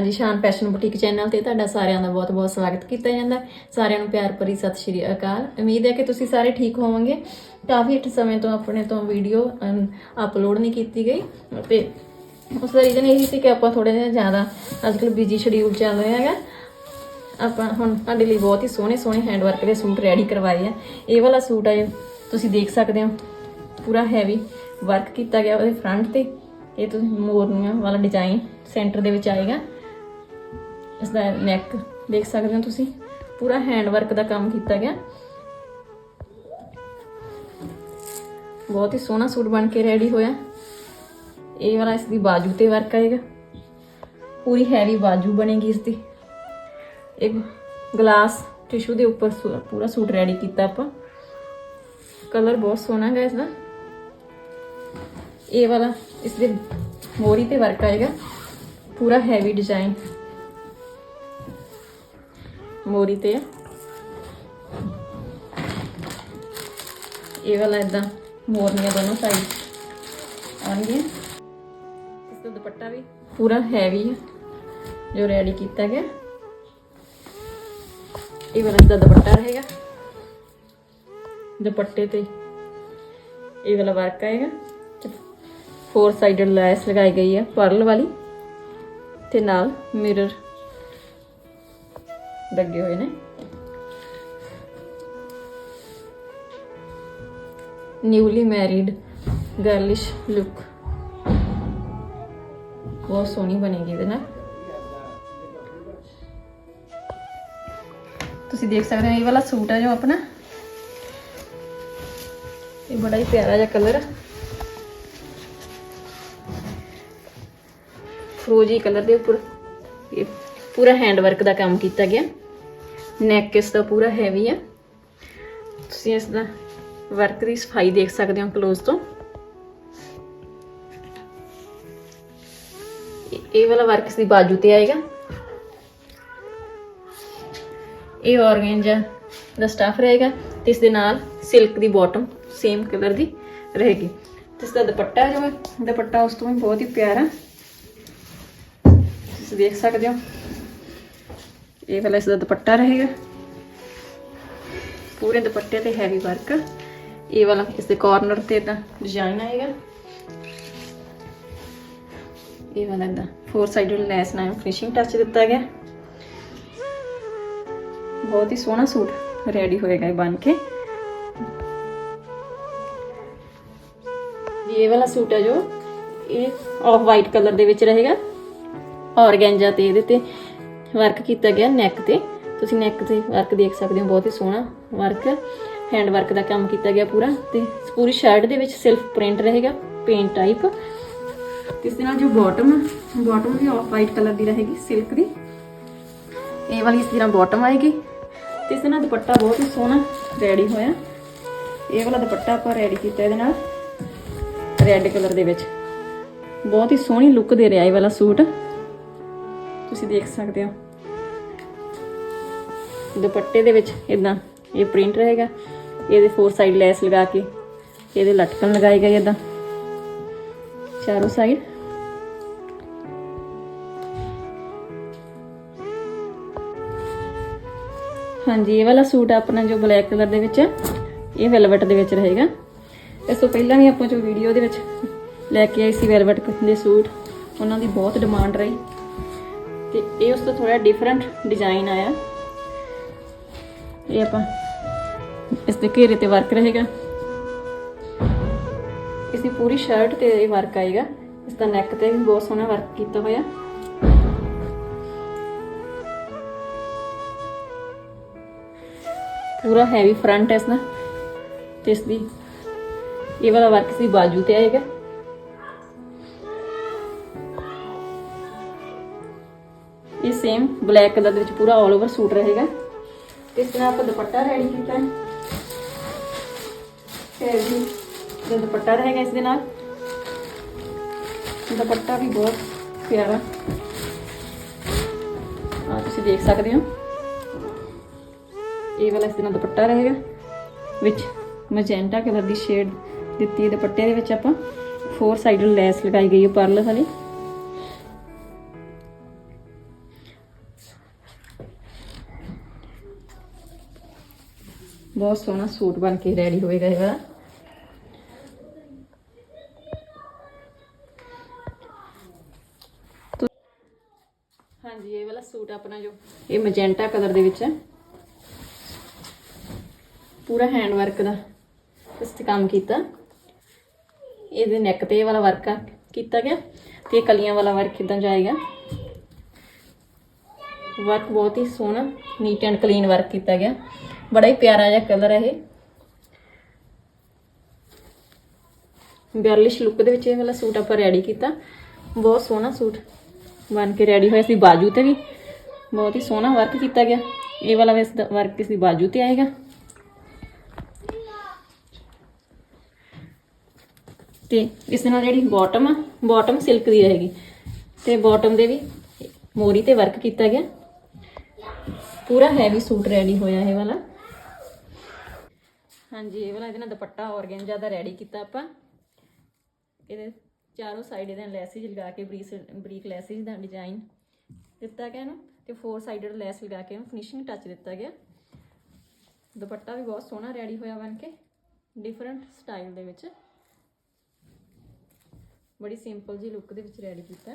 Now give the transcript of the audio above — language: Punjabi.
ਹਾਂਜੀ, ਸ਼ਾਨ ਫੈਸ਼ਨ ਬੁਟੀਕ ਚੈਨਲ ਤੇ ਤੁਹਾਡਾ ਸਾਰਿਆਂ ਦਾ ਬਹੁਤ-ਬਹੁਤ ਸਵਾਗਤ ਕੀਤਾ ਜਾਂਦਾ। ਸਾਰਿਆਂ ਨੂੰ ਪਿਆਰ ਭਰੀ ਸਤਿ ਸ਼੍ਰੀ ਅਕਾਲ। ਉਮੀਦ ਹੈ ਕਿ ਤੁਸੀਂ ਸਾਰੇ ਠੀਕ ਹੋਵੋਗੇ। ਕਾਫੀ ਇੱਕ ਸਮੇਂ ਤੋਂ ਆਪਣੇ ਤੋਂ ਵੀਡੀਓ ਅਪਲੋਡ ਨਹੀਂ ਕੀਤੀ ਗਈ ਤੇ ਉਸ ਦਾ ਰੀਜ਼ਨ ਇਹ ਸੀ ਕਿ ਆਪਾਂ ਥੋੜੇ ਜਿਹਾ ਜ਼ਿਆਦਾ ਅੱਜਕੱਲ ਬਿਜ਼ੀ ਸ਼ਡਿਊਲ ਚੱਲ ਰਿਹਾ ਹੈਗਾ। ਆਪਾਂ ਹੁਣ ਤੁਹਾਡੇ ਲਈ ਬਹੁਤ ਹੀ ਸੋਹਣੇ ਸੋਹਣੇ ਹੈਂਡਵਰਕ ਦੇ ਸੂਟ ਰੈਡੀ ਕਰਵਾਏ ਆ। ਇਹ ਵਾਲਾ ਸੂਟ ਆ, ਤੁਸੀਂ ਦੇਖ ਸਕਦੇ ਹੋ। ਪੂਰਾ ਹੈਵੀ ਵਰਕ ਕੀਤਾ ਗਿਆ ਉਹਦੇ ਫਰੰਟ ਤੇ। ਇਹ ਤੁਸੀਂ ਮੋਰਨੀਆਂ ਵਾਲਾ ਡਿਜ਼ਾਈਨ ਸੈਂਟਰ ਦੇ ਵਿੱਚ ਆਏਗਾ। ਇਸ ਦਾ ਨੈਕ ਦੇਖ ਸਕਦੇ ਹੋ ਤੁਸੀਂ। ਪੂਰਾ ਹੈਂਡ ਵਰਕ ਦਾ ਕੰਮ ਕੀਤਾ ਗਿਆ। ਬਹੁਤ ਹੀ ਸੋਹਣਾ ਸੂਟ ਬਣ ਕੇ ਰੈਡੀ ਹੋਇਆ। ਇਹ ਵਾਲਾ ਇਸ ਦੀ ਬਾਜੂ ਤੇ ਵਰਕ ਆਏਗਾ। ਪੂਰੀ ਹੈਵੀ ਬਾਜੂ ਬਣੇਗੀ ਇਸ ਦੀ ਇੱਕ ਗਲਾਸ ਟਿਸ਼ੂ ਦੇ ਉੱਪਰ ਪੂਰਾ ਸੂਟ ਰੈਡੀ ਕੀਤਾ ਆਪਾਂ। ਕਲਰ ਬਹੁਤ ਸੋਹਣਾ ਹੈ ਇਸ ਦਾ ਇਹ ਵਾਲਾ ਇਸ ਦੇ ਮੋਰੀ ਤੇ ਵਰਕ ਆਏਗਾ। ਪੂਰਾ ਹੈਵੀ ਡਿਜ਼ਾਈਨ ਮੋਰੀ ਤੇ ਆ। ਇਹ ਵਾਲਾ ਇਦਾਂ ਮੋਰਨੀਆਂ ਦੋਨੋਂ ਸਾਈਡ ਆਉਣਗੀਆਂ। ਇਸ ਦਾ ਦੁਪੱਟਾ ਵੀ ਪੂਰਾ ਹੈਵੀ ਹੈ ਜੋ ਰੈਡੀ ਕੀਤਾ ਗਿਆ। ਇਹ ਵਾਲਾ ਇਸਦਾ ਦੁਪੱਟਾ ਰਹੇਗਾ। ਦੁਪੱਟੇ ਤੇ ਇਹ ਵਾਲਾ ਵਰਕ ਆਏਗਾ। ਫੋਰ ਸਾਈਡਡ ਲੈਸ ਲਗਾਈ ਗਈ ਹੈ ਪਰਲ ਵਾਲੀ। ਤੇ ਨਾਲ ਮਿਰਰ ਲੱਗੇ ਹੋਏ ਨੇ ਨਿਊਲੀ ਮੈਰਿਡ ਗਰਲਿਸ਼ ਲੁੱਕ ਬਹੁਤ ਸੋਹਣੀ ਬਣੇਗੀ ਇਹਦੇ ਨਾਲ ਤੁਸੀਂ ਦੇਖ ਸਕਦੇ ਹੋ ਇਹ ਵਾਲਾ ਸੂਟ ਹੈ ਜੋ ਆਪਣਾ ਇਹ ਬੜਾ ਹੀ ਪਿਆਰਾ ਜਿਹਾ ਕਲਰ ਹੈ ਫਰੋਜੀ ਕਲਰ ਦੇ ਉੱਪਰ ਇਹ ਪੂਰਾ ਹੈਂਡ ਵਰਕ ਦਾ ਕੰਮ ਕੀਤਾ ਗਿਆ। ਨੈਕ ਇਸ ਦਾ ਪੂਰਾ ਹੈਵੀ ਆ। ਤੁਸੀਂ ਇਸ ਦਾ ਵਰਕ ਦੀ ਸਫ਼ਾਈ ਦੇਖ ਸਕਦੇ ਹੋ ক্লোਜ਼ ਤੋਂ। ਇਹ- ਵਾਲਾ ਵਰਕ ਇਸ ਦੀ ਬਾਜੂ ਤੇ ਆਏਗਾ। ਇਹ ਔਰਗੈਂਜਾ ਦਾ ਸਟਾਫ ਰਹੇਗਾ ਤੇ ਇਸ ਦੇ ਨਾਲ ਸਿਲਕ ਦੀ ਬਾਟਮ ਸੇਮ ਕਲਰ ਦੀ ਰਹੇਗੀ। ਤੇ ਇਸ ਦਾ ਦੁਪੱਟਾ ਜੋ ਦੁਪੱਟਾ ਉਸ ਤੋਂ ਵੀ ਬਹੁਤ ਹੀ ਪਿਆਰਾ। ਤੁਸੀਂ ਦੇਖ ਸਕਦੇ ਹੋ। ਇਹ ਵਾਲਾ ਇਸ ਦਾ ਦੁਪੱਟਾ ਰਹੇਗਾ। ਪੂਰੇ ਦੁਪੱਟੇ ਤੇ ਹੈਵੀ ਵਰਕ ਇਹ ਵਾਲਾ ਇਸ ਦੇ ਕਾਰਨਰ ਤੇ ਤਾਂ ਡਿਜ਼ਾਈਨ ਆਏਗਾ। ਇਹ ਵਾਲਾ ਦਾ ਫੋਰ ਸਾਈਡਡ ਲੈਸ ਨਾਲ ਫਿਨਿਸ਼ਿੰਗ ਟੱਚ ਦਿੱਤਾ ਗਿਆ। ਬਹੁਤ ਹੀ ਸੋਹਣਾ ਸੂਟ ਰੈਡੀ ਹੋਏਗਾ ਇਹ ਬਣ ਕੇ। ਇਹ ਵਾਲਾ ਸੂਟ ਹੈ ਜੋ, ਇਹ ਆਫ ਵਾਈਟ ਕਲਰ ਦੇ ਵਿੱਚ ਰਹੇਗਾ। ਔਰਗੈਂਜਾ ਤੇ ਇਹਦੇ ਤੇ। ਵਰਕ ਕੀਤਾ ਗਿਆ ਨੈਕ ਤੇ। ਤੁਸੀਂ ਨੈਕ ਤੇ ਵਰਕ ਦੇਖ ਸਕਦੇ ਹੋ, ਬਹੁਤ ਹੀ ਸੋਹਣਾ ਵਰਕ ਹੈਂਡ ਵਰਕ ਦਾ ਕੰਮ ਕੀਤਾ ਗਿਆ ਪੂਰਾ ਤੇ ਪੂਰੀ ਸ਼ਰਟ ਦੇ ਵਿੱਚ ਸਿਲਫ ਪ੍ਰਿੰਟ ਰਹੇਗਾ ਪੇਂਟ ਟਾਈਪ ਇਸ ਦੇ ਨਾਲ ਜੋ ਬਾਟਮ ਬਾਟਮ ਵੀ ਆਫ ਵਾਈਟ ਕਲਰ ਦੀ ਰਹੇਗੀ ਸਿਲਕ ਦੀ। ਇਹ ਵਾਲੀ ਇਸ ਦੀ ਨਾਲ ਬਾਟਮ ਆਏਗੀ। ਤੇ ਇਸ ਦੇ ਨਾਲ ਦੁਪੱਟਾ ਬਹੁਤ ਹੀ ਸੋਹਣਾ ਰੈਡੀ ਹੋਇਆ। ਇਹ ਵਾਲਾ ਦੁਪੱਟਾ ਆਪਾਂ ਰੈਡੀ ਕੀਤਾ ਇਹਦੇ ਨਾਲ ਰੈੱਡ ਕਲਰ ਦੇ ਵਿੱਚ। ਬਹੁਤ ਹੀ ਸੋਹਣੀ ਲੁੱਕ ਦੇ ਰਿਹਾ ਇਹ ਵਾਲਾ ਸੂਟ। ਤੁਸੀਂ ਦੇਖ ਸਕਦੇ ਹੋ। ਦੁਪੱਟੇ ਦੇ ਵਿੱਚ ਇਦਾਂ ਇਹ ਪ੍ਰਿੰਟ ਰਹੇਗਾ। ਇਹਦੇ ਫੋਰ ਸਾਈਡ ਲੈਸ ਲਗਾ ਕੇ ਇਹਦੇ ਲਟਕਣ ਲਗਾਏ ਗਏ ਇਦਾਂ ਚਾਰੋਂ ਸਾਈਡ ਹਾਂਜੀ, ਇਹ ਵਾਲਾ ਸੂਟ ਆਪਣਾ ਜੋ ਬਲੈਕ ਕਲਰ ਦੇ ਵਿੱਚ ਹੈ, ਇਹ ਵੈਲਵਟ ਦੇ ਵਿੱਚ ਰਹੇਗਾ। ਇਸ ਤੋਂ ਪਹਿਲਾਂ ਵੀ ਆਪਾਂ ਜੋ ਵੀਡੀਓ ਦੇ ਵਿੱਚ ਲੈ ਕੇ ਆਏ ਸੀ ਵੈਲਵਟ ਦੇ ਸੂਟ, ਉਹਨਾਂ ਦੀ ਬਹੁਤ ਡਿਮਾਂਡ ਰਹੀ। ਤੇ ਇਹ ਉਸ ਤੋਂ ਥੋੜਾ ਡਿਫਰੈਂਟ ਡਿਜ਼ਾਈਨ ਆਇਆ। ਇਹ ਆਪਾਂ ਇਸ ਦੇ ਘੇਰੇ ਤੇ ਵਰਕ ਰਹੇਗਾ। ਇਸ ਦੀ ਪੂਰੀ ਸ਼ਰਟ ਤੇ ਇਹ ਵਰਕ ਆਏਗਾ। ਇਸ ਦਾ ਨੈਕ ਤੇ ਵੀ ਬਹੁਤ ਸੋਹਣਾ ਵਰਕ ਕੀਤਾ ਹੋਇਆ। ਪੂਰਾ ਹੈਵੀ ਫਰੰਟ ਹੈ ਇਸ ਦਾ। ਤੇ ਇਸ ਦੀ ਇਹ ਵਾਲਾ ਵਰਕ ਇਸ ਦੀ ਬਾਜੂ ਤੇ ਆਏਗਾ। ਇਹ ਸੇਮ ਬਲੈਕ ਕਲਰ ਦੇ ਵਿੱਚ ਪੂਰਾ 올 ਓਵਰ ਸੂਟ ਰਹੇਗਾ। ਇਸ ਤਰ੍ਹਾਂ ਆਪਾਂ ਦੁਪੱਟਾ ਰੈਡੀ ਕੀਤਾ ਹੈ। ਫਿਰ ਵੀ ਜੋ ਦੁਪੱਟਾ ਰਹੇਗਾ ਇਸ ਦੇ ਨਾਲ। ਦੁਪੱਟਾ ਵੀ ਬਹੁਤ ਪਿਆਰਾ। ਆ ਤੁਸੀਂ ਦੇਖ ਸਕਦੇ ਹੋ। ਇਹ ਵਾਲਾ ਇਸ ਦੇ ਨਾਲ ਦੁਪੱਟਾ ਰਹੇਗਾ। ਵਿੱਚ ਮੈਜੈਂਟਾ ਕਲਰ ਦੀ ਸ਼ੇਡ ਦਿੱਤੀ ਹੈ ਦੁਪੱਟੇ ਦੇ ਵਿੱਚ ਆਪਾਂ। ਫੋਰ ਸਾਈਡਡ ਲੈਸ ਲਗਾਈ ਗਈ ਹੈ ਪਰਲ ਵਾਲੀ। ਬਹੁਤ ਸੋਹਣਾ ਸੂਟ ਬਣ ਕੇ ਰੈਡੀ ਹੋਏਗਾ ਇਹ ਵਾਲਾ ਹਾਂਜੀ, ਇਹ ਵਾਲਾ ਸੂਟ ਆਪਣਾ ਜੋ, ਇਹ ਮੈਜੈਂਟਾ ਕਲਰ ਦੇ ਵਿੱਚ ਹੈ। ਪੂਰਾ ਹੈਂਡ ਵਰਕ ਦਾ ਇਸ ਤੇ ਕੰਮ ਕੀਤਾ। ਇਹਦੇ ਨੈਕ ਤੇ ਇਹ ਵਾਲਾ ਵਰਕ ਕੀਤਾ ਗਿਆ। ਤੇ ਇਹ ਕਲੀਆਂ ਵਾਲਾ ਵਰਕ ਕਿਦਾਂ ਜਾਏਗਾ? ਵਰਕ ਬਹੁਤ ਹੀ ਸੋਹਣਾ ਨੀਟ ਐਂਡ ਕਲੀਨ ਵਰਕ ਕੀਤਾ ਗਿਆ। ਬੜਾ ਹੀ ਪਿਆਰਾ ਜਿਹਾ ਕਲਰ ਹੈ ਇਹ। ਗਰਲਿਸ਼ ਲੁੱਕ ਦੇ ਵਿੱਚ ਇਹ ਵਾਲਾ ਸੂਟ ਆਪਾਂ ਰੈਡੀ ਕੀਤਾ। ਬਹੁਤ ਸੋਹਣਾ ਸੂਟ ਬਣ ਕੇ ਰੈਡੀ ਹੋਇਆ ਸੀ ਬਾਜੂ ਤੇ ਵੀ। ਬਹੁਤ ਹੀ ਸੋਹਣਾ ਵਰਕ ਕੀਤਾ ਗਿਆ। ਇਹ ਵਾਲਾ ਵੀ ਵਰਕ ਇਸ ਦੀ ਬਾਜੂ ਤੇ ਆਏਗਾ। ਤੇ ਇਸ ਨਾਲ ਜਿਹੜੀ ਬਾਟਮ ਆ ਬਾਟਮ ਸਿਲਕ ਦੀ ਰਹੇਗੀ। ਤੇ ਬਾਟਮ ਦੇ ਵੀ ਮੋਰੀ ਤੇ ਵਰਕ ਕੀਤਾ ਗਿਆ। ਪੂਰਾ ਹੈਵੀ ਸੂਟ ਰੈਡੀ ਹੋਇਆ ਇਹ ਵਾਲਾ। ਹਾਂਜੀ, ਇਹ ਵਾਲਾ ਇਹਦੇ ਨਾਲ ਦੁਪੱਟਾ ਔਰਗੈਂਜਾ ਦਾ ਰੈਡੀ ਕੀਤਾ ਆਪਾਂ। ਇਹਦੇ ਚਾਰੋਂ ਸਾਈਡ ਇਹਦੇ ਲੈਸਿਸ ਲਗਾ ਕੇ ਬਰੀਕ ਬਰੀਕ ਲੈਸਿਜ਼ ਦਾ ਡਿਜ਼ਾਈਨ ਦਿੱਤਾ ਗਿਆ ਇਹਨੂੰ ਤੇ ਫੋਰ ਸਾਈਡਡ ਲੈਸ ਲਗਾ ਕੇ ਇਹਨੂੰ ਫਿਨਿਸ਼ਿੰਗ ਟੱਚ ਦਿੱਤਾ ਗਿਆ। ਦੁਪੱਟਾ ਵੀ ਬਹੁਤ ਸੋਹਣਾ ਰੈਡੀ ਹੋਇਆ ਬਣ ਕੇ ਡਿਫਰੈਂਟ ਸਟਾਈਲ ਦੇ ਵਿੱਚ। ਬੜੀ ਸਿੰਪਲ ਜੀ ਲੁੱਕ ਦੇ ਵਿੱਚ ਰੈਡੀ ਕੀਤਾ।